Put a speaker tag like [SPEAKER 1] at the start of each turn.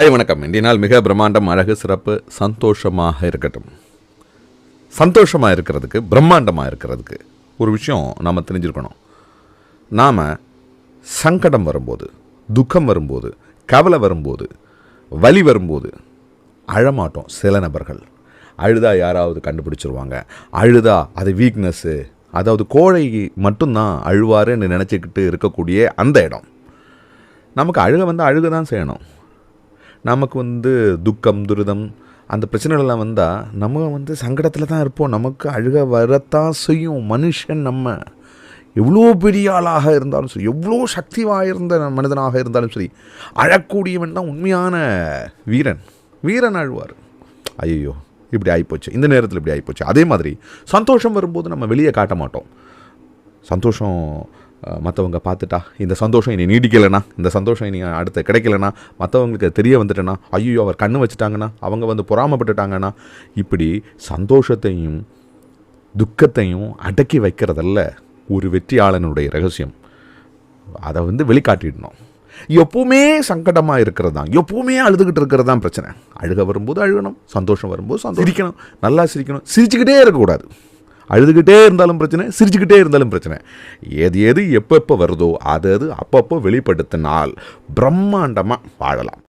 [SPEAKER 1] Hi வணக்கம். இன்றைய நாள் மிக பிரம்மாண்டம் அழகு சிறப்பு சந்தோஷமாக இருக்கட்டும். சந்தோஷமாக இருக்கிறதுக்கு பிரம்மாண்டமாக இருக்கிறதுக்கு ஒரு விஷயம் நாம் தெரிஞ்சிருக்கணும். நாம் சங்கடம் வரும்போது துக்கம் வரும்போது கவலை வரும்போது வலி வரும்போது அழமாட்டோம் சில நபர்கள். அழுதா யாராவது கண்டுபிடிச்சிருவாங்க. அழுதா அது வீக்னஸ்ஸு அதாவது கோழை மட்டும்தான் அழுவாருன்னு நினச்சிக்கிட்டு இருக்கக்கூடிய அந்த இடம். நமக்கு அழுக வந்து அழுக தான் செய்யணும். நமக்கு வந்து துக்கம் துரிதம் அந்த பிரச்சனைகள்லாம் வந்தால் நம்ம வந்து சங்கடத்தில் தான் இருப்போம். நமக்கு அழுக வரத்தான் செய்யும் மனுஷன் நம்ம. எவ்வளோ பெரிய ஆளாக இருந்தாலும் சரி எவ்வளோ சக்தி வாய்ந்த மனிதனாக இருந்தாலும் சரி அழக்கூடியவன் தான் உண்மையான வீரன். வீரன் அழுவார் ஐயோ இப்படி ஆகிப்போச்சு இந்த நேரத்தில் இப்படி ஆகிப்போச்சு அதே மாதிரி சந்தோஷம் வரும்போது நம்ம வெளியே காட்ட மாட்டோம். சந்தோஷம் மற்றவங்க பார்த்துட்டா இந்த சந்தோஷம் இனி நீடிக்கலைனா இந்த சந்தோஷம் இனி அடுத்த கிடைக்கலனா மற்றவங்களுக்கு தெரிய வந்துட்டேன்னா ஐயோ அவர் கண்ணு வச்சுட்டாங்கன்னா அவங்க வந்து பொறாமப்பட்டுட்டாங்கன்னா இப்படி சந்தோஷத்தையும் துக்கத்தையும் அடக்கி வைக்கிறதல்ல ஒரு வெற்றியாளனுடைய ரகசியம். அதை வந்து வெளிக்காட்டிடணும். எப்பவுமே சங்கடமாக இருக்கிறது தான் எப்பவுமே அழுதுகிட்டு இருக்கிறது தான் பிரச்சனை. அழுக வரும்போது அழுகணும் சந்தோஷம் வரும்போது சந்தோஷம். சிரிக்கணும் நல்லா சிரிக்கணும் சிரிச்சுக்கிட்டே இருக்கக்கூடாது. அழுதுகிட்டே இருந்தாலும் பிரச்சனை சிரிச்சுக்கிட்டே இருந்தாலும் பிரச்சனை. எது எது எப்போ வருதோ அது அது அப்பப்போ வெளிப்படுத்தினால் பிரம்மாண்டமாக வாழலாம்.